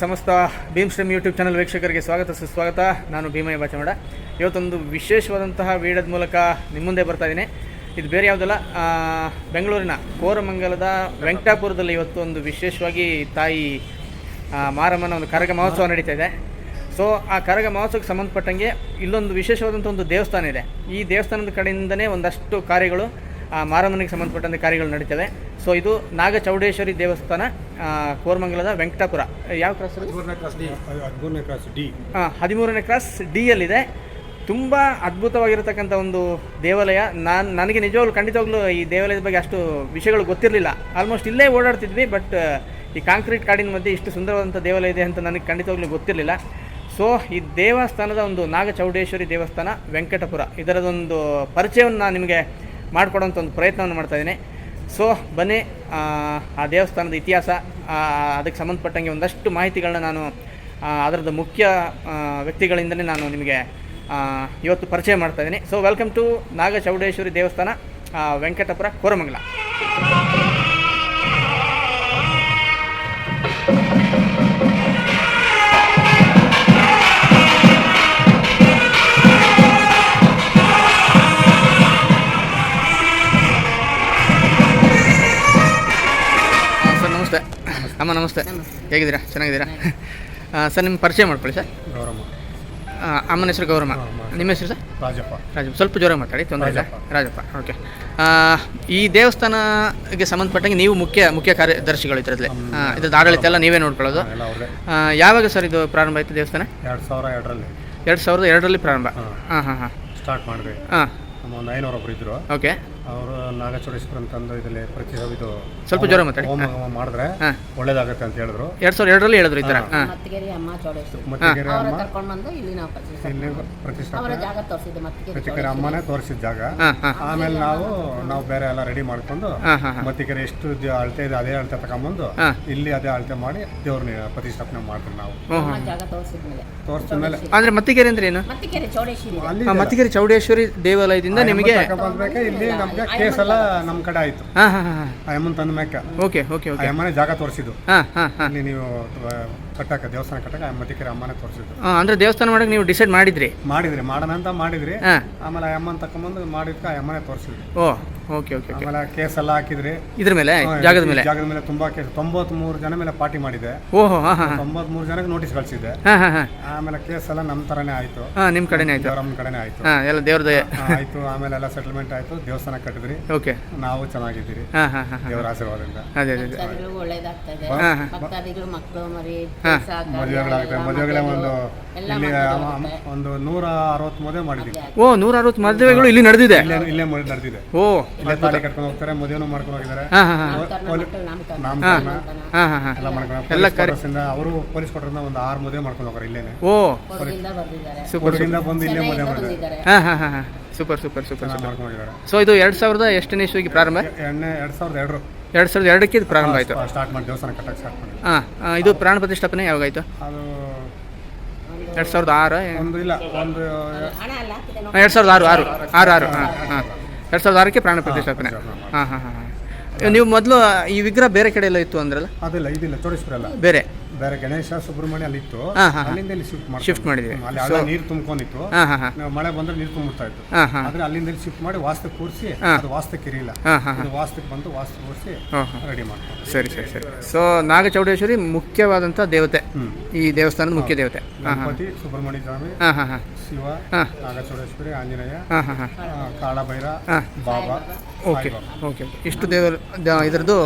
ಸಮಸ್ತ Bhim stream YouTube channel ವೀಕ್ಷಕರಿಗೆ ಸ್ವಾಗತ, ಸುಸ್ವಾಗತ. ನಾನು ಭೀಮಯ್ಯ ಬಾಚಮಡ ಇವತ್ತೊಂದು ವಿಶೇಷವಾದಂತಹ ವೀಡಿಯೋದ ಮೂಲಕ ನಿಮ್ಮ ಮುಂದೆ ಬರ್ತಾ ಇದ್ದೀನಿ ಇದು ಬೇರೆ ಯಾವುದಲ್ಲ ಬೆಂಗಳೂರಿನ ಕೋರಮಂಗಲದ ವೆಂಕಟಾಪುರದಲ್ಲಿ ಇವತ್ತು ಒಂದು ವಿಶೇಷವಾಗಿ ತಾಯಿ ಮಾರಮ್ಮನ ಒಂದು ಕರಗ ಮಹೋತ್ಸವ ನಡೀತಾ ಇದೆ. ಸೊ ಆ ಕರಗ ಮಹೋತ್ಸವಕ್ಕೆ ಸಂಬಂಧಪಟ್ಟಂಗೆ ಇಲ್ಲೊಂದು ವಿಶೇಷವಾದಂಥ ಒಂದು ದೇವಸ್ಥಾನ ಇದೆ. ಈ ದೇವಸ್ಥಾನದ ಕಡೆಯಿಂದನೇ ಒಂದಷ್ಟು ಕಾರ್ಯಗಳು ಮಾರಮ್ಮನಿಗೆ ಸಂಬಂಧಪಟ್ಟಂತೆ ಕಾರ್ಯಗಳು ನಡೀತವೆ. ಸೊ ಇದು ನಾಗ ಚೌಡೇಶ್ವರಿ ದೇವಸ್ಥಾನ ಕೋರ್ಮಂಗಲದ ವೆಂಕಟಾಪುರ. ಯಾವ ಕ್ರಾಸ್ ಹದಿಮೂರನೇ ಕ್ರಾಸ್ ಡಿ ಹಾಂ ಹದಿಮೂರನೇ ಕ್ರಾಸ್ ಡಿ ಯಲ್ಲಿದೆ. ತುಂಬ ಅದ್ಭುತವಾಗಿರತಕ್ಕಂಥ ಒಂದು ದೇವಾಲಯ. ನಾನು ನನಗೆ ನಿಜವಾಗ್ಲೂ ಖಂಡಿತವಾಗ್ಲೂ ಈ ದೇವಾಲಯದ ಬಗ್ಗೆ ಅಷ್ಟು ವಿಷಯಗಳು ಗೊತ್ತಿರಲಿಲ್ಲ. ಆಲ್ಮೋಸ್ಟ್ ಇಲ್ಲೇ ಓಡಾಡ್ತಿದ್ವಿ ಬಟ್ ಈ ಕಾಂಕ್ರೀಟ್ ಕಾಡಿನ ಮಧ್ಯೆ ಇಷ್ಟು ಸುಂದರವಾದಂಥ ದೇವಾಲಯ ಇದೆ ಅಂತ ನನಗೆ ಖಂಡಿತವಾಗ್ಲೂ ಗೊತ್ತಿರಲಿಲ್ಲ. ಸೊ ಈ ದೇವಸ್ಥಾನದ ಒಂದು ನಾಗಚೌಡೇಶ್ವರಿ ದೇವಸ್ಥಾನ ವೆಂಕಟಪುರ. ಇದರದೊಂದು ಪರಿಚಯವನ್ನು ನಾನು ನಿಮಗೆ ಮಾಡಿಕೊಡೋಂಥ ಒಂದು ಪ್ರಯತ್ನವನ್ನು ಮಾಡ್ತಾ ಇದ್ದೀನಿ. ಸೊ ಬನ್ನಿ ಆ, ದೇವಸ್ಥಾನದ ಇತಿಹಾಸ ಅದಕ್ಕೆ ಸಂಬಂಧಪಟ್ಟಂಗೆ ಒಂದಷ್ಟು ಮಾಹಿತಿಗಳನ್ನ ನಾನು ಅದರದ್ದು ಮುಖ್ಯ ವ್ಯಕ್ತಿಗಳಿಂದಲೇ ನಾನು ನಿಮಗೆ ಇವತ್ತು ಪರಿಚಯ ಮಾಡ್ತಾ ಇದ್ದೀನಿ. ಸೊ ವೆಲ್ಕಮ್ ಟು ನಾಗಚೌಡೇಶ್ವರಿ ದೇವಸ್ಥಾನ ವೆಂಕಟಪುರ ಕೋರಮಂಗಲ. ನಮಸ್ತೆ. ಹೇಗಿದ್ದೀರಾ? ಚೆನ್ನಾಗಿದ್ದೀರಾ? ಸರ್ ನಿಮ್ಮ ಪರಿಚಯ ಮಾಡ್ಕೊಳ್ಳಿ ಸರ್. ಗೌರಮ್ಮ. ಅಮ್ಮನ ಹೆಸರು ಗೌರಮ್ಮ. ನಿಮ್ಮ ಹೆಸರು ಸರ್? ರಾಜಪ್ಪ. ರಾಜಪ್ಪ. ಸ್ವಲ್ಪ ಜೋರಾಗಿ ಮಾತಾಡಿ ತೊಂದರೆ ಇಲ್ಲ. ರಾಜಪ್ಪ. ಓಕೆ. ಈ ದೇವಸ್ಥಾನಕ್ಕೆ ಸಂಬಂಧಪಟ್ಟಂಗೆ ನೀವು ಮುಖ್ಯ ಮುಖ್ಯ ಕಾರ್ಯದರ್ಶಿಗಳು ಇದರಲ್ಲಿ ಇದ್ರದ್ದು ಆಡಳಿತ ಎಲ್ಲ ನೀವೇ ನೋಡ್ಕೊಳ್ಳೋದು. ಯಾವಾಗ ಸರ್ ಇದು ಪ್ರಾರಂಭ ಆಯಿತು ದೇವಸ್ಥಾನ? ಎರಡು ಸಾವಿರ ಎರಡರಲ್ಲಿ. ಎರಡು ಸಾವಿರದ ಎರಡರಲ್ಲಿ ಪ್ರಾರಂಭ. ಹಾಂ. ಹಾಂ ಹಾಂ ಸ್ಟಾರ್ಟ್ ಮಾಡಿದ್ವಿ. ಹಾಂ. ನಮ್ಮ ಒಂದು ಐನೂರು ಒಬ್ಬರು ಇದ್ರು. ಓಕೆ. ಅವರು ನಾಗಚೂಡೇಶ್ವರ ಅಂತಂದು ಇದರಲ್ಲಿ ಪ್ರತಿ ಇದು ಸ್ವಲ್ಪ ಜೋರ ಮಾತಾಡಿ. ಹೋಮ ಹೋಮ ಮಾಡಿದ್ರೆ ಒಳ್ಳೇದಾಗತ್ತೆ ಅಂತ ಹೇಳಿದ್ರು. ಎರಡು ಸಾವಿರದ ಎರಡರಲ್ಲಿ ಹೇಳಿದ್ರು ಈ ತರ. ಮತ್ತಿಗೆರಿ ಅಮ್ಮ ಚೌಡೇಶ್ವರಿ ಮತ್ತೆ ಅವರ ಅಮ್ಮ ಕರ್ಕೊಂಡು ಬಂದು ಇಲ್ಲಿ ನಾವು ಪ್ರತಿಷ್ಠೆ ಇಲ್ಲಿ ಅವರ ಪ್ರತಿಷ್ಠಾಪನೆ ಜಾಗ ತೋರಿಸಿದ್ದು ಮತ್ತಿಗೆರಿ ಪ್ರತಿಕೆರೆ ಅಮ್ಮನೇ ತೋರಿಸಿದ ಜಾಗ. ಆಮೇಲೆ ನಾವು ನಾವು ಬೇರೆ ಎಲ್ಲ ರೆಡಿ ಮಾಡ್ಕೊಂಡು ಹಾಂ ಹಾಂ ಹಾಂ. ಮತ್ತಿಕೆರೆ ಎಷ್ಟು ದ- ಅಳತೆ ಇದೆ ಅದೇ ಅಳತೆ ತಗೊಂಬಂದು ಹಾಂ. ಇಲ್ಲಿ ಅದೇ ಅಳತೆ ಮಾಡಿ ದೇವ್ರನ್ನ ಪ್ರತಿಷ್ಠಾಪನೆ ಮಾಡ್ತೀವಿ ನಾವು. ಹ್ಞೂ ಅಮ್ಮ ಜಾಗ ತೋರಿಸಿದ್ಮೇಲೆ. ತೋರಿಸಿದ ಮೇಲೆ ಅಂದರೆ ಮತ್ತಿಗೆರೆ ಅಂದ್ರೆ ಏನು? ಮತ್ತಿಗೆರೆ ಚೌಡೇಶ್ವರಿ ಇದೆ. ಅಲ್ಲಿ ಆ, ಮತ್ತಿಗೆರೆ ಚೌಡೇಶ್ವರಿ ದೇವಾಲಯದಿಂದ ನಿಮಗೆ ಇಲ್ಲಿ ನಮ್ಗೆ ಕೇಸ್ ಎಲ್ಲ ನಮ್ಮ ಕಡೆ ಆಯ್ತು. ಹಾಂ ಹಾಂ ಹಾಂ ಅಮ್ಮನ ತಂದ ಮ್ಯಾಕ. Okay okay okay. ಅಮ್ಮನೇ ಜಾಗ ತೋರಿಸಿದ್ದು. ಹಾಂ ಹಾಂ ಹಾಂ. ನೀವು ತ- ಕಟ್ಟಕ ದೇವಸ್ಥಾನ ಕಟ್ಟಕ ಮತಿಕೆರೆ ಅಮ್ಮನ ತೋರಿಸಿದ್ರು. ಅಂದ್ರೆ ಅಂದರೆ ದೇವಸ್ಥಾನ ಮಾಡಕ್ಕೆ ನೀವು ಡಿಸೈಡ್ ಮಾಡಿದ್ರಿ? ಮಾಡಿದ್ರಿ ಮಾಡೋಣ ಅಂತ ಮಾಡಿದ್ರಿ. ಹಾಂ. ಆಮೇಲೆ ಆ ಅಮ್ಮನ ತಕೊಂಬಂದು ಮಾಡಿದ್ಕ ಆ ಅಮ್ಮನೇ ತೋರಿಸಿದ್ರಿ. ಓ ಓಕೆ ಓಕೆ ಓಕೆ. ಆಮೇಲೆ ಕೇಸ್ ಎಲ್ಲ ಹಾಕಿದ್ರಿ. ಇದ್ರ ಮೇಲೆ ಜಾಗದ ಮೇಲೆ. ಜಾಗದ ಮೇಲೆ ತುಂಬಾ ಕೇಸ್ ತೊಂಬತ್ಮೂರು ಜನ ಮೇಲೆ ಪಾರ್ಟಿ ಮಾಡಿದೆ. ಓಹೋ ಹಾಂ ಹಾಂ ತೊಂಬತ್ಮೂರು ಜನಕ್ಕೆ ನೋಟಿಸ್ ಕಳಿಸಿದೆ ಹಾಂ ಹಾಂ ಹಾಂ. ಆಮೇಲೆ ಕೇಸ್ ಎಲ್ಲ ನಮ್ಮ ಥರನೇ ಆಯ್ತು. ಹಾಂ ನಿಮ್ಮ ಕಡೆನೇ ಆಯಿತು. ದೇವರಮ್ಮನ ಕಡೆನೇ ಆಯ್ತು. ಹಾಂ ಎಲ್ಲ ದೇವ್ರದ್ದು ಆ, ಆಯ್ತು. ಆಮೇಲೆ ಎಲ್ಲ ಸೆಟಲ್ಮೆಂಟ್ ಆಯ್ತು. ದೇವಸ್ಥಾನ ಕಟ್ಟಿದ್ರಿ. ಓಕೆ. ನಾವು ಚೆನ್ನಾಗಿದ್ದೀರಿ. ಹಾಂ ಹಾಂ ಹಾಂ ಹಾಂ. ದೇವರ ಆಶೀರ್ವಾದದಿಂದ. ಅದೇ ಅದೇ ಅದೇ. ಭಕ್ತಾದಿಗಳಿಗೂ ಒಳ್ಳೇದಾಗ್ತಾ ಇದೆ ಹಾಂ ಹಾಂ. ಭಕ್ತಾದಿಗಳು ಮಕ್ಕಳು ಮರಿ ಮದುವೆಗಳಾಗುತ್ತೆ. ಮದುವೆಗಳೇ ಒಂದು ಇಲ್ಲಿ. ಒಂದು ನೂರ ಅರವತ್ತು ಮದುವೆ ಮಾಡಿದ್ದೀವಿ. ಓ ನೂರ ಅರವತ್ತು ಮದುವೆಗಳು ಇಲ್ಲಿ ನಡೆದಿದೆ? ಇಲ್ಲೇ ಇಲ್ಲೇ ಮದುವೆ ನಡೆದಿದೆ. ಓ. ಇಲ್ಲೇ ತಾಳಿ ಕಟ್ಕೊಂಡು ಹೋಗ್ತಾರೆ ಮದುವೆನೂ ಮಾಡ್ಕೊಂಡು ಹೋಗಿದ್ದಾರೆ. ಹಾಂ ಹಾಂ ಹಾಂ. ನಾಮಕರಣ ಎಲ್ಲ ಮಾಡ್ಕೊಂಡು ಎಲ್ಲ ಕರೆಸಿಂದ ಅವರು ಪೊಲೀಸ್ ಕೊಟ್ಟರಿಂದ ಒಂದು ಆರು ಮದುವೆ ಮಾಡ್ಕೊಂಡು ಹೋಗ್ತಾರೆ ಇಲ್ಲೇನೆ. ಓ. ಹೊರಗಿಂದ ಬಂದು ಇಲ್ಲೇ ಮದುವೆ ಮಾಡಿದ್ದಾರೆ. ಹಾಂ ಹಾಂ ಹಾಂ ಹಾಂ. ಸೂಪರ್ ಸೂಪರ್ ಸೂಪರ್ ಚೆನ್ನಾಗಿ ಸೂಪರ್. ಮಾಡ್ಕೊಂಡು ಹೋಗಿದ್ದಾರೆ. ಸೊ ಇದು ಎರಡು ಸಾವಿರದ ಎಷ್ಟನೇ ಇಸ್ವಿಗೆ ಪ್ರಾರಂಭ? ಎಣ್ಣೆ ಎರಡು ಸಾವಿರದ ಎರಡರು ಎರಡು ಸಾವಿರದ ಎರಡಕ್ಕೆ ಇದು ಪ್ರಾರಂಭ ಆಯಿತು. ಸ್ಟಾರ್ಟ್ ಮಾಡಿ ದೇವಸ್ಥಾನ ಕಟ್ಟಕ್ಕೆ ಸ್ಟಾರ್ಟ್ ಮಾಡಿ ಹಾಂ ಇದು ಪ್ರಾಣ ಪ್ರತಿಷ್ಠಾಪನೆ ಯಾವಾಗಾಯಿತು? ಅದು ಎರಡು ಸಾವಿರದ ಆರು ಒಂದು ಇಲ್ಲ ಒಂದು. ಎರಡು ಸಾವಿರದ ಆರು ಆರು ಆರು ಆರು ಹಾಂ ಹಾಂ. ಎರಡು ಸಾವಿರದ ಆರಕ್ಕೆ ಪ್ರಾಣ ಪ್ರತಿಷ್ಠಾಪನೆ. ಹಾಂ ಹಾಂ ಹಾಂ ಹಾಂ ನೀವು ಮೊದಲು ಈ ವಿಗ್ರಹ ಬೇರೆ ಕಡೆ ಎಲ್ಲ ಇತ್ತು ಅಂದ್ರಲ್ಲ? ಅದಿಲ್ಲ ಇದಿಲ್ಲ ಚೋಡೇಶ್ವರ ಅಲ್ಲ ಬೇರೆ? ಬೇರೆ ಗಣೇಶ ಸುಬ್ರಹ್ಮಣ್ಯ ಅಲ್ಲಿ ಇತ್ತು ಹಾಂ ಹಾಂ. ಅಲ್ಲಿಂದ ಇಲ್ಲಿ ಶಿಫ್ಟ್ ಮಾಡಿ ಶಿಫ್ಟ್ ಮಾಡಿದ್ವಿ. ಅಲ್ಲಿ ಹಳ್ಳ ನೀರು ತುಂಬ್ಕೊಂಡಿತ್ತು. ಹಾಂ ಹಾಂ ಹಾಂ. ನಾವು ಮಳೆ ಬಂದ್ರೆ ನೀರು ತುಂಬಿಡ್ತಾ ಇತ್ತು. ಹಾಂ ಹಾಂ. ಆದ್ರೆ ಅಲ್ಲಿಂದ ಇಲ್ಲಿ ಶಿಫ್ಟ್ ಮಾಡಿ ವಾಸ್ತು ಕೂರಿಸಿ. ಅದು ವಾಸ್ತಕ್ಕೆ ಇರಲಿಲ್ಲ ಹಾಂ ಇದು ವಾಸ್ತಕ್ಕೆ ಬಂದು ವಾಸ್ತು ಕೂರಿಸಿ ಹಾಂ ಹಾಂ. ರೆಡಿ ಮಾಡ್ತಾರೆ ಸರಿ ಸರಿ ಸರಿ. ಸೊ ನಾಗಚೌಡೇಶ್ವರಿ ಮುಖ್ಯವಾದಂಥ ದೇವತೆ. ಹ್ಮ್. ಈ ದೇವಸ್ಥಾನದ ಮುಖ್ಯ ದೇವತೆ. ಹಾಂ ಗಣಪತಿ ಸುಬ್ರಹ್ಮಣ್ಯ ಸ್ವಾಮಿ ಹಾಂ ಹಾಂ ಹಾಂ. ಶಿವ ಹಾಂ. ನಾಗಚೌಡೇಶ್ವರಿ ಆಂಜನೇಯ ಹಾಂ ಹಾಂ ಹಾಂ. ಆ, ಕಾಳಭೈರ ಹಾಂ. Baba okay okay okay. ಇಷ್ಟು ದೇವರು ದ- ಇದರದ್ದು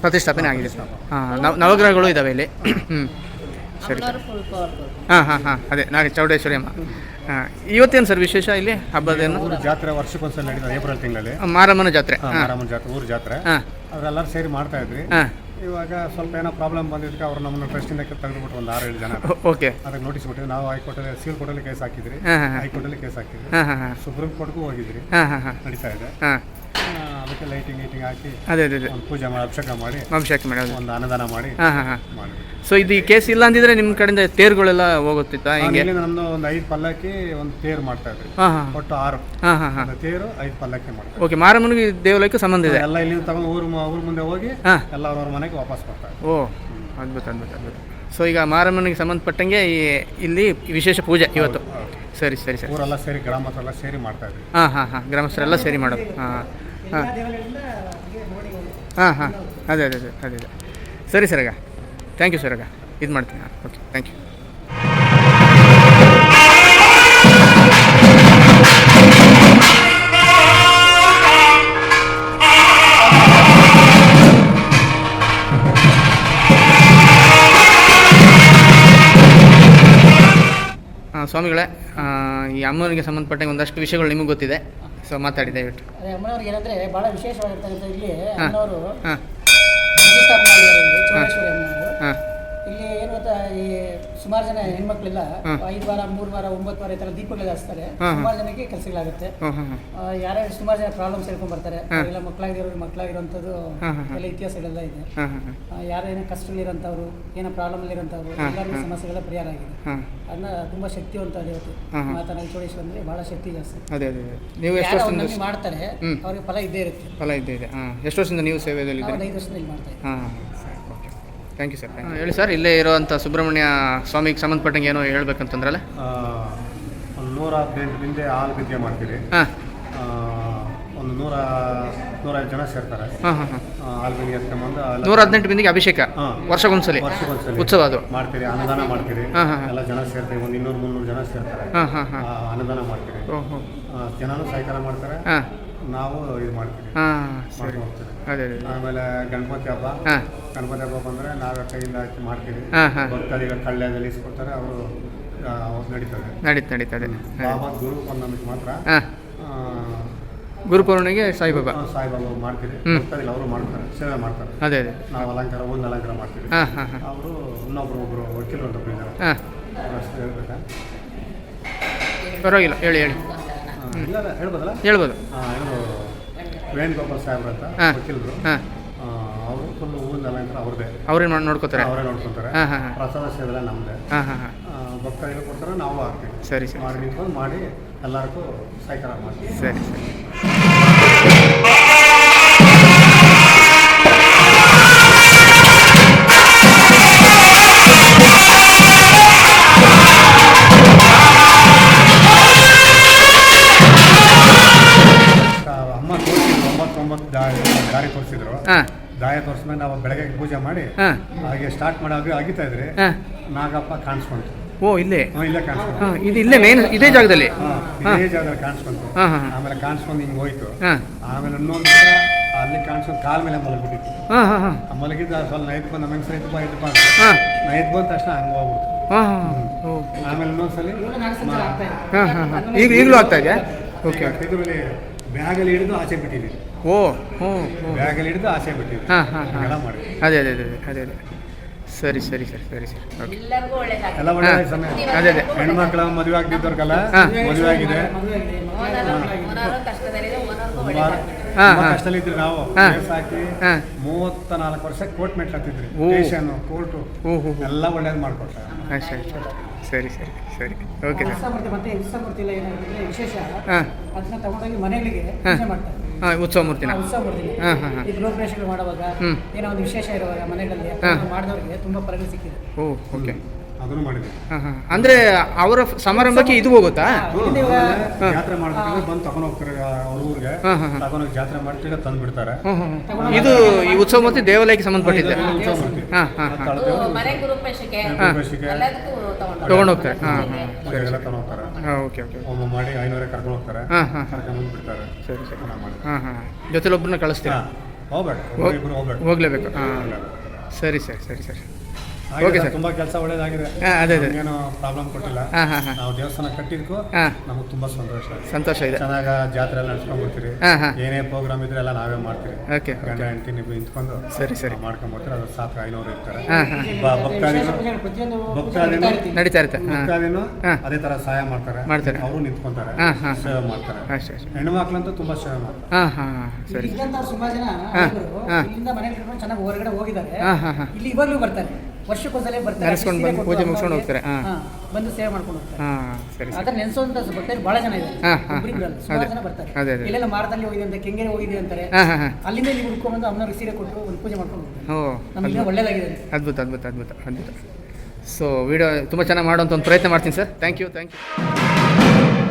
ಪ್ರತಿಷ್ಠಾಪನೆ ಆಗಿದೆ. ಹಾಂ ನವ ನವಗ್ರಹಗಳು ಇದ್ದಾವೆ ಇಲ್ಲಿ. ಹ್ಞೂ ಸರಿ ಹಾಂ ಹಾಂ ಹಾಂ. ಅದೇ ನಾಗ ಚೌಡೇಶ್ವರಿ ಅಮ್ಮ. ಹಾಂ ಇವತ್ತೇನು ಸರ್ ವಿಶೇಷ ಇಲ್ಲಿ ಹಬ್ಬದೇನು ಊರು ಜಾತ್ರೆ ವರ್ಷಕ್ಕೊಂದ್ಸಲ ನಡೀತದೆ ಏಪ್ರಿಲ್ ತಿಂಗಳಲ್ಲಿ. ಮಾರಮ್ಮನ ಜಾತ್ರೆ. ಹಾಂ ಮಾರಮ್ಮನ ಜಾತ್ರೆ ಊರು ಜಾತ್ರೆ. ಹಾಂ. ಅವರೆಲ್ಲರೂ ಸೇರಿ ಮಾಡ್ತಾ ಇದ್ರಿ. ಹಾಂ. ಇವಾಗ ಸ್ವಲ್ಪ ಏನೋ ಪ್ರಾಬ್ಲಮ್ ಬಂದಿದ್ದಕ್ಕೆ ಅವ್ರು ನಮ್ಮನ್ನ ಟ್ರಸ್ಟಿಂದ ತೆಗೆದುಬಿಟ್ಟು ಒಂದು ಆರು ಏಳು ಜನ. ಓಕೆ. ಅದಕ್ಕೆ ನೋಟಿಸ್ ಕೊಟ್ಟಿವಿ ನಾವು ಹೈಕೋರ್ಟಲ್ಲಿ ಸಿವಿಲ್ ಕೋರ್ಟಲ್ಲಿ ಕೇಸ್ ಹಾಕಿದ್ರಿ ಹಾಂ ಹಾಂ ಹೈಕೋರ್ಟಲ್ಲಿ ಕೇಸ್ ಹಾಕಿದ್ರಿ ಹಾಂ ಹಾಂ ಹಾಂ. ಸುಪ್ರೀಂ ಕೋರ್ಟ್ಗೂ ಹೋಗಿದ್ರಿ ಹಾಂ ಹಾಂ ಹಾಂ. ನಡೀತಾ ಇದೆ. ಹಾಂ. ಆ, ಅದಕ್ಕೆ ಲೈಟಿಂಗ್ ಗೀಟಿಂಗ್ ಹಾಕಿ ಅದೇ ಅದೇ ಅದೇ. ಒಂದು ಪೂಜೆ ಮಾಡಿ ಅಭಿಷೇಕ ಮಾಡಿ ವಂಶಾಖ ಮಾಡೋದು ಒಂದು ಅನ್ನದಾನ ಮಾಡಿ. ಹಾಂ ಹಾಂ ಹಾಂ. ಮಾಡಿದ್ವಿ ಸೊ ಇದು ಈ ಕೇಸ್ ಇಲ್ಲ ಅಂದಿದ್ರೆ ನಿಮ್ಮ ಕಡೆಯಿಂದ ತೇರುಗಳೆಲ್ಲ ಹೋಗುತ್ತಿತ್ತಾ? ಹಿಂಗೆ? ನಮ್ದು ಒಂದು ಐದು ಪಲ್ಲಕ್ಕಿ ಒಂದು ತೇರು ಮಾಡ್ತಾ ಇದ್ರಿ. ಹಾಂ ಹಾಂ. ಒಟ್ಟು ಆರು. ಹಾಂ ಹಾಂ ಹಾಂ. ಒಂದು ತೇರು ಐದು ಪಲ್ಲಕ್ಕಿ ಮಾಡ್ತಾರೆ ಓಕೆ ಮಾರಮ್ಮನಿಗೆ ದೇವಾಲಯಕ್ಕೆ ಸಂಬಂಧ ಇದೆ? ಎಲ್ಲ ಇಲ್ಲಿ ತಗೊಂಡು ಊರು ಮ- ಊರು ಮುಂದೆ ಹೋಗಿ ಹಾಂ. ಎಲ್ಲ ಅವ್ರವ್ರ ಮನೆಗೆ ವಾಪಸ್ ಬರ್ತಾರೆ ಓ ಅದ್ಭುತ ಅದ್ಭುತ ಅದ್ಭುತ. ಸೊ ಈಗ ಮಾರಮ್ಮನಿಗೆ ಸಂಬಂಧಪಟ್ಟಂಗೆ ಈ ಇಲ್ಲಿ ವಿಶೇಷ ಪೂಜೆ ಇವತ್ತು. ಸರಿ ಸರಿ ಸರಿ. ಊರೆಲ್ಲ ಸೇರಿ ಗ್ರಾಮಸ್ಥರೆಲ್ಲ ಸೇರಿ ಮಾಡ್ತಾ ಇದ್ವಿ ಹಾಂ ಹಾಂ ಹಾಂ. ಗ್ರಾಮಸ್ಥರೆಲ್ಲ ಸೇರಿ ಮಾಡೋದು. ಹಾಂ. ಹಾಂ. ಹಾಂ ಹಾಂ. ಅದೇ ಅದೇ ಅದೇ ಅದೇ ಅದೇ. ಸರಿ ಸರ್ ಆಗ. ಥ್ಯಾಂಕ್ ಯು ಸರ್ ಆಗ. ಇದು ಮಾಡ್ತೀನಿ ಹಾಂ. ಓಕೆ ಥ್ಯಾಂಕ್ ಯು ಹಾಂ ಸ್ವಾಮಿಗಳೇ ಈ ಅಮ್ಮನಿಗೆ ಸಂಬಂಧಪಟ್ಟಂಗೆ ಒಂದಷ್ಟು ವಿಷಯಗಳು ನಿಮಗೆ ಗೊತ್ತಿದೆ. ಸೊ ಮಾತಾಡಿ ದಯವಿಟ್ಟು. ಅದೇ ಅಮ್ಮನವ್ರಿಗೆ ಏನಂದ್ರೆ ಬಹಳ ವಿಶೇಷವಾಗಿರ್ತಕ್ಕಂಥ ಇಲ್ಲಿ ಅಮ್ಮನವರು ಹಾಂ. ಚೌಡೇಶ್ವರಿ ಅಮ್ಮನವರು. ಹಾಂ. ಇಲ್ಲಿ ಏನು ಗೊತ್ತಾ ಈ ಸುಮಾರು ಜನ ಹೆಣ್ಮಕ್ಳೆಲ್ಲ. ಐದು ವಾರ ಮೂರು ವಾರ ಒಂಬತ್ತು ವಾರ ಈ ತರ ದೀಪಗಳು ಹಚ್ತಾರೆ. ಸುಮಾರು ಜನಕ್ಕೆ ಕೆಲಸಗಳಾಗುತ್ತೆ. ಯಾರ ಸುಮಾರು ಜನ ಪ್ರಾಬ್ಲಮ್ಸ್ ಹೇಳ್ಕೊಂಡ್ ಬರ್ತಾರೆ. ಎಲ್ಲ ಮಕ್ಕಳಾಗಿರೋರು ಮಕ್ಕಳಾಗಿರೋಂಥದ್ದು. ಎಲ್ಲ ಇತಿಹಾಸಗಳೆಲ್ಲ ಇದೆ. ಯಾರೇನ ಯಾರು ಏನೋ ಕಷ್ಟಗಳಿರೋಂಥವ್ರು ಏನೋ ಪ್ರಾಬ್ಲಮ್ ಇರೋಂಥವ್ರು ಎಲ್ಲರಿಗೂ. ಸಮಸ್ಯೆಗಳ ಪರಿಹಾರ ಆಗಿದೆ. ಅದನ್ನ ತುಂಬಾ ಶಕ್ತಿವಂತ ದೇವತೆ ಹ್ಮ್, ಹ್ಮ್. ಮಾತಾ ಚೌಡೇಶ್ವರಿ ಅಂದ್ರೆ ಬಹಳ ಶಕ್ತಿ ಜಾಸ್ತಿ. ಅದೇ ನೀವು ಎಷ್ಟು ವರ್ಷದಿಂದ ಮಾಡ್ತಾರೆ. ಅವ್ರಿಗೆ ಫಲ ಇದ್ದೇ ಇರುತ್ತೆ. ಫಲ ಇದ್ದೇ ಇದೆ. ಎಷ್ಟು ವರ್ಷದಿಂದ ನೀವು ಸೇವೆಯಲ್ಲಿ ಐದು ವರ್ಷದಲ್ಲಿ ಮಾಡ್ತಾ ಇದ್ದೀವಿ. ಥ್ಯಾಂಕ್ ಯು ಸರ್ ಹೇಳಿ ಸರ್ ಇಲ್ಲೇ ಇರೋವಂಥ ಸುಬ್ರಹ್ಮಣ್ಯ ಸ್ವಾಮಿಗೆ ಸಂಬಂಧಪಟ್ಟಂಗೆ ಏನೋ ಹೇಳ್ಬೇಕಂತಂದ್ರಲ್ಲ? ಒಂದು ನೂರ ಹದಿನೆಂಟು ಬಿಂದೆ ಹಾಲು ಬಿದ್ದೆ ಮಾಡ್ತೀರಿ. ಹಾಂ. ಆ, ಒಂದು ನೂರ ನೂರೈದು ಜನ ಸೇರ್ತಾರೆ. ಹಾಂ ಹಾಂ ಹಾಂ. ಆ, ಹಾಲು ಬಿಂದಿಗೆ ಎತ್ಕೊಂಬಂದು ಎಲ್ಲ- ನೂರ ಹದಿನೆಂಟು ಬಿಂದಿಗೆ ಅಭಿಷೇಕ ಹಾಂ. ವರ್ಷಕ್ಕೊಂದ್ಸಲಿ ವರ್ಷಕ್ಕೊಂದ್ಸಲಿ. ಉತ್ಸವ ಅದು. ಮಾಡ್ತೀರಿ ಅನುದಾನ ಮಾಡ್ತೀರಿ. ಹಾಂ, ಹಾ, ಹಾ. ಎಲ್ಲ ಜನ ಸೇರ್ತೀವಿ ಒಂದು ಇನ್ನೂರು ಮುನ್ನೂರು ಜನ ಸೇರ್ತಾರೆ. ಹಾಂ ಹಾಂ ಹಾಂ. ಆ, ಅನ್ನದಾನ ಮಾಡ್ತೀರಿ. ಓಹೋ. ಆ, ಜನನೂ ಸಹಕಾರ ಮಾಡ್ತಾರೆ. ಹಾಂ. ನಾವು ಇದು ಮಾಡ್ತೀವಿ ಹಾಂ ಸರಿ. ಮಾಡ್ಕೊಂಡು ಹೋಗ್ತೀವಿ ಅದೇ ಅದೇ. ಆಮೇಲೆ ಗಣಪತಿ ಹಬ್ಬ. ಹಾಂ. ಗಣಪತಿ ಹಬ್ಬ ಬಂದರೆ ನಾವೇ ಕೈಯಿಂದ ಹಾಕಿ ಮಾಡ್ತೀವಿ. ಹಾಂ ಹಾಂ. ಭಕ್ತಾದಿಗಳು ಕಳ್ಳ್ಯದಲ್ಲಿ ಇಸ್ಕೊಡ್ತಾರೆ ಅವರು ನಡೀತದೆ. ನಡೀತು ನಡೀತದೆ. ಬಾಬಾ ಗುರು ಪೌರ್ಣಮಿಗೆ ಮಾತ್ರ ಹಾಂ. ಗುರುಪೌರ್ಣಿಗೆ ಸಾಯಿಬಾಬಾ. ಸಾಯಿಬಾಬಾ ಮಾಡ್ತೀರಿ. ಹ್ಮ್. ಭಕ್ತಾದಿಗಳು ಅವರು ಮಾಡ್ತಾರೆ ಸೇವೆ ಮಾಡ್ತಾರೆ. ಅದೇ ಅದೇ. ನಾವು ಅಲಂಕಾರ ಒಂದು ಅಲಂಕಾರ ಮಾಡ್ತೀವಿ. ಹಾಂ ಹಾಂ ಹಾಂ. ಅವರು ಇನ್ನೊಬ್ರು ಒಬ್ಬರು ವಕೀಲರು ಅಂತ ಇದ್ದಾರೆ ಹಾಂ. ಅವ್ರ ಹೆಸ್ರು ಹೇಳ್ಬೇಕಾ? ಪರವಾಗಿಲ್ಲ ಹೇಳಿ ಹೇಳಿ. ಹೇಳ್ಬೋದಲ್ಲ? ಹೇಳ್ಬೋದು. ಹಾಂ ಇವರು ವೇಣುಗೋಪಾಲ್ ಸಾಹೇಬ್ರು ಅಂತ ಹಾಂ. ವಕೀಲರು. ಹಾಂ. ಅವರು ಫುಲ್ ಹೂವಿನ ಅಲಂಕಾರ ಅವ್ರದ್ದೇ. ಅವ್ರೇನು ಮಾಡಿ ನೋಡ್ಕೋತಾರೆ. ಅವರೇ ನೋಡ್ಕೊತಾರೆ ಹಾಂ ಹಾಂ ಹಾಂ. ಪ್ರಸಾದ ಸೇವೆಲ್ಲ ನಮ್ಮದೇ ಹಾಂ ಹಾಂ ಹಾಂ. ಭಕ್ತಾದಿಗಳು ಕೊಡ್ತಾರೆ ನಾವು ಹಾಕ್ತೀವಿ. ಸರಿ ಸರಿ. ಮಾಡಿ ನಿಂತ್ಕೊಂಡು ಮಾಡಿ ಎಲ್ಲರಿಗೂ ಸಹಕಾರ ಮಾಡ್ತೀವಿ. ಸರಿ ಸರಿ. ಹಾಂ. ದಾಯ ತೋರಿಸ್ಮೇಲೆ ನಾವು ಬೆಳಗ್ಗೆ ಪೂಜೆ ಮಾಡಿ ಹಾಂ. ಹಾಗೆ ಸ್ಟಾರ್ಟ್ ಮಾಡಾಗ ಅಗಿತಾ ಇದ್ರೆ ಹಾಂ. ನಾಗಪ್ಪ ಕಾಣಿಸ್ಕೊಂತು. ಓ ಇಲ್ಲೇ? ಹ್ಞೂ ಇಲ್ಲೇ ಕಾಣಿಸ್ಕೊಂತು. ಹಾಂ ಇದು ಇಲ್ಲೇ ಮೇನ್ ಇದೇ ಜಾಗದಲ್ಲಿ? ಹಾಂ ಹಾಂ. ಇದೇ ಜಾಗದಲ್ಲಿ ಕಾಣಿಸ್ಕೊಂತು. ಹಾಂ ಹಾಂ ಆಮೇಲೆ ಕಾಣಿಸ್ಕೊಂಡು ಹಿಂಗೆ ಹೋಯ್ತು. ಹಾಂ. ಆಮೇಲೆ ಇನ್ನೊಂದು ಅಲ್ಲಿ ಕಾಣಿಸ್ಕೊಂಡು ಕಾಲ ಮೇಲೆ ಮಲಗಿಬಿಟ್ಟಿತ್ತು. ಹಾಂ ಹಾಂ ಹಾಂ. ಆ ಮಲಗಿದ್ದ ಸ್ವಲ್ಪ ನೈಟ್ ಬಂದು ನಮ್ಮ ಹೆಂಗಸ ಐತಪ್ಪ ಐತಪ್ಪ ಅಂತ ಹಾಂ. ನೈಟ್ ಬಂದ ತಕ್ಷಣ ಹಂಗೆ ಹೋಗ್ಬಿಡ್ತು. ಹಾಂ ಹಾಂ ಓ ಆಮೇಲೆ ಇನ್ನೊಂದ್ಸಲಿ ಆಗ್ತಾ ಇದೆ ಹಾಂ ಹಾಂ ಹಾಂ. ಈಗ ಈಗಲೂ ಆಗ್ತಾ ಇದೆ ಓಕೆ ಇದರಲ್ಲಿ ಬ್ಯಾಗಲ್ಲಿ ಹಿಡಿದು ಆಚೆ ಬಿಟ್ಟಿದ್ವಿ ಓ ಹ್ಞೂ ಹ್ಞೂ ಬ್ಯಾಗಲ್ಲಿ ಹಿಡಿದು ಆಸೆ ಬಿಟ್ಟಿದ್ವಿ. ಹಾಂ ಹಾಂ ಹಾಂ. ಎಲ್ಲ ಮಾಡಿ ಅದೇ ಅದೇ ಅದೇ ಅದೇ ಅದೇ. ಸರಿ ಸರಿ ಸರಿ ಸರಿ ಸರಿ. ಓಕೆ ಎಲ್ಲರಿಗೂ ಎಲ್ಲ ಒಳ್ಳೆ ಸಮಯ. ಅದೇ ಅದೇ. ಹೆಣ್ಮಕ್ಳ ಮದುವೆ ಆಗ್ತಿದ್ದವ್ರಿಗೆಲ್ಲ ಹಾ. ಮದುವೆ ಆಗಿದೆ. ಓನರು ಓನರು ಕಷ್ಟದಲ್ಲಿದೆ ಓನರ್ಗೂ ಹಾ, ಹಾ. ಕಷ್ಟದಲ್ಲಿ ಇದ್ರಿ ನಾವು. ಹಾ. ಕೇಸ್ ಹಾಕಿ ಹಾಂ. ಮೂವತ್ತ ನಾಲ್ಕು ವರ್ಷ ಕೋರ್ಟ್ ಮೆಟ್ಲು ಹತ್ತಿದ್ರಿ ಓ. Station court. ಓ ಹೋ ಹೋ. ಎಲ್ಲ ಒಳ್ಳೇದು ಮಾಡ್ಕೊಟ್ಟ ಆಯ್ತು ಸರಿ ಸರಿ ಸರಿ. ಸರಿ ಓಕೆ ಸರ್ ಉತ್ಸವ ಮತ್ತೆ ಏನಾಗುತ್ತೆ ವಿಶೇಷ. ಹಾಂ. ಅದನ್ನ ತಗೊಂಡೋಗಿ ಮನೆಗಳಿಗೆ ಹಾ. ಪೂಜೆ ಮಾಡ್ತಾರೆ. ಹಾಂ ಉತ್ಸವ ಮೂರ್ತಿನ. ಆ ಉತ್ಸವ ಮೂರ್ತಿ ಹಾಂ ಹಾಂ ಹಾ. ಈ ಮಾಡುವಾಗ ಹ್ಮ್. ಏನೋ ಒಂದು ವಿಶೇಷ ಇರುವಾಗ ಮನೆಗಳಲ್ಲಿ ಹಾ. ಮಾಡಿದವರಿಗೆ ತುಂಬಾ ಪರಗಳು ಸಿಕ್ಕಿದೆ. ಓ ಓಕೆ. ಅದನ್ನು ಮಾಡಿದೆ. ಹಾಂ ಹಾಂ. ಅಂದರೆ ಅವರ ಸಮಾರಂಭಕ್ಕೆ ಇದು ಹೋಗುತ್ತಾ? ಇಲ್ಲಿಂದ ಇವಾಗ ಹಾ. ಜಾತ್ರೆ ಮಾಡ್ಬೇಕಾದ್ರೆ ಬಂದು ತಗೊಂಡು ಹೋಗ್ತಾರೆ ಅವ್ರ ಊರಿಗೆ. ಹಾ, ಹಾ, ಹಾ. ಜಾತ್ರೆ ಮಾಡ್ತೀಗ ತಂದು ಬಿಡ್ತಾರೆ. ಹ್ಞೂ ಹ್ಞೂ ಇದು ಈ ಉತ್ಸವ ಮೂರ್ತಿ ದೇವಾಲಯಕ್ಕೆ ಸಂಬಂಧಪಟ್ಟಿದ್ದೆ. ಇದು ಉತ್ಸವ ಮಾಡ್ತೀವಿ. ಹಾಂ ಹಾಂ ಮತ್ತೆ ಹಾಂ ಅಳ್ತೇವೆ. ಮನೆ ಗುರುಪೇಶಕ್ಕೆ ಹಾ. ಎಲ್ಲದಕ್ಕೂ ತಗೊಂಡು ಹೋಗ್ತಾರೆ ಹಾಂ ಹಾಂ ಸರಿ ಎಲ್ಲ ಸರಿ ತಗೊಂಡು ಹೋಗ್ತಾರೆ ಹಾಂ ಓಕೆ ಓಕೆ ಮಾಡಿ ಐನೂರೇ ಕರ್ಕೊಂಡು ಹೋಗ್ತಾರೆ. ಹಾಂ ಹಾಂ ಹಾಂ. ಕರ್ಕೊಂಡು ಬಿಡ್ತಾರೆ. ಸರಿ ಸರಿ. ಚೆನ್ನಾಗ್ ಮಾಡಿ ಹಾಂ ಹಾಂ ಜೊತೆಲಿ ಒಬ್ಬರನ್ನ ಕಳಿಸ್ತೀನಿ ಹಾ, ಹೋಗ್ಬೇಕು ಹೋಗ್- ಹೋಗ್ಬೇಕು ಹೋಗ್ಲೇಬೇಕು. ಹಾಂ. ಸರಿ ಸರಿ ಸರಿ ಸರಿ. Okay sir. ತುಂಬಾ ಕೆಲಸ ಒಳ್ಳೇದಾಗಿದೆ. ಹಾ, ಅದೇ, ಅದೇ. ಏನು ಪ್ರಾಬ್ಲಮ್ ಕೊಟ್ಟಿಲ್ಲ. ಹಾಂ ಹಾಂ ಹಾಂ. ನಾವು ದೇವಸ್ಥಾನ ಕಟ್ಟಿದ್ಕು. ಹಾಂ. ನಮಗೆ ತುಂಬಾ ಸಂತೋಷ ಸಂತೋಷ ಇದೆ. ಚೆನ್ನಾಗ ಜಾತ್ರೆ ಎಲ್ಲ ನಡ್ಸ್ಕೊಂಡ್ಬಿಡ್ತೀರಿ. ಹಾಂ ಹಾಂ. ಏನೇ ಪ್ರೋಗ್ರಾಮ್ ಇದ್ರೆ ಎಲ್ಲ ನಾವೇ ಮಾಡ್ತೀವಿ ಓಕೆ ಗಂಡ ಹೆಂಡತಿ ನೀವು ನಿಂತ್ಕೊಂಡು ಸರಿ ಸರಿ. ಮಾಡ್ಕೊಂಡ್ಬಿಡ್ತಾರೆ. ಅದು ಸಾಕು ಐನೂರು ಇರ್ತಾರೆ. ಹಾಂ ಹಾಂ. ಬ- ವಿಶೇಷ ಭಕ್ತಾದಿಗಳು ಪೂಜೆ ಭಕ್ತಾದಿಗಳು ನಡೀತಾ ಇರುತ್ತೆ. ಭಕ್ತಾದಿನು ಅದೇ ತರ ಸಹಾಯ ಮಾಡ್ತಾರೆ. ಮಾಡ್ತಾರೆ. ಅವರು ನಿಂತ್ಕೊಂತಾರೆ. ಹಾ, ಹಾ. ಸೇವೆ ಮಾಡ್ತಾರೆ. ಅಷ್ಟೇ ಅಷ್ಟೇ. ಹೆಣ್ಮಕ್ಳಂತೂ ತುಂಬಾ ಸೇವೆ ಮಾಡ್ತಾರೆ. ಹಾಂ ಹಾಂ ಹಾಂ. ಸರಿ. ಸುಮಾರು ಜನ ಹಾ, ಅನೇಕರು ಹಾ. ಇಲ್ಲಿಂದ ಮನೆಗೆ ಕರ್ಕೊಂಡು ಚೆನ್ನಾಗಿ ಹೊರಗಡೆ ಹೋಗಿದ್ದಾರೆ. ಹಾಂ ಹಾಂ ಹಾಂ. ಇಲ್ಲಿ ಇವಾಗಲೂ ಬರ್ತಾರೆ. ವರ್ಷಕ್ಕೊಂದ್ಸಲ ಬರ್ತಾರೆ. ನೆನೆಸ್ಕೊಂಡು ಬಂದು ಪೂಜೆ ಮುಗಿಸ್ಕೊಂಡು ಹೋಗ್ತಾರೆ. ಹಾ. ಬಂದು ಸೇವೆ ಮಾಡ್ಕೊಂಡು ಹೋಗ್ತಾರೆ. ಹಾಂ ಸರಿ ಸರಿ. ಅದನ್ನ ನೆನೆಸೋಂತ ಭಕ್ತರು ಬಹಳ ಜನ ಇದ್ದಾರೆ. ಹಾ, ಹಾ, ಒಬ್ರಿಬ್ರಲ್ಲ, ಹಾ. ಸುಮಾರು ಅದೇ. ಜನ ಬರ್ತಾರೆ. ಅದೇ, ಅದೇ. ಇಲ್ಲೆಲ್ಲ ಮಾರದಲ್ಲಿ ಹೋಗಿದೆ ಅಂತ ಕೆಂಗೆರೆ ಹೋಗಿದೆ ಅಂತಾರೆ. ಹಾಂ ಹಾಂ ಹಾಂ. ಅಲ್ಲಿಂದ ಇಲ್ಲಿ ಹುಡ್ಕೊಂಡ್ಬಂದು ಅಮ್ಮನವ್ರಿಗೆ ಸೀರೆ ಕೊಟ್ಟು ಒಂದು ಪೂಜೆ ಮಾಡ್ಕೊಂಡು ಹೋಗ್ತಾರೆ. ಓ ನಮ್ಗೆ ಅದ್ಭುತ. ಒಳ್ಳೇದಾಗಿದೆ ಅದ್ಭುತ ಅದ್ಭುತ ಅದ್ಭುತ ಅದ್ಭುತ. ಸೊ ವಿಡಿಯೋ ತುಂಬ ಚೆನ್ನಾಗಿ ಮಾಡುವಂಥ ಒಂದು ಪ್ರಯತ್ನ ಮಾಡ್ತೀನಿ sir. Thank you thank you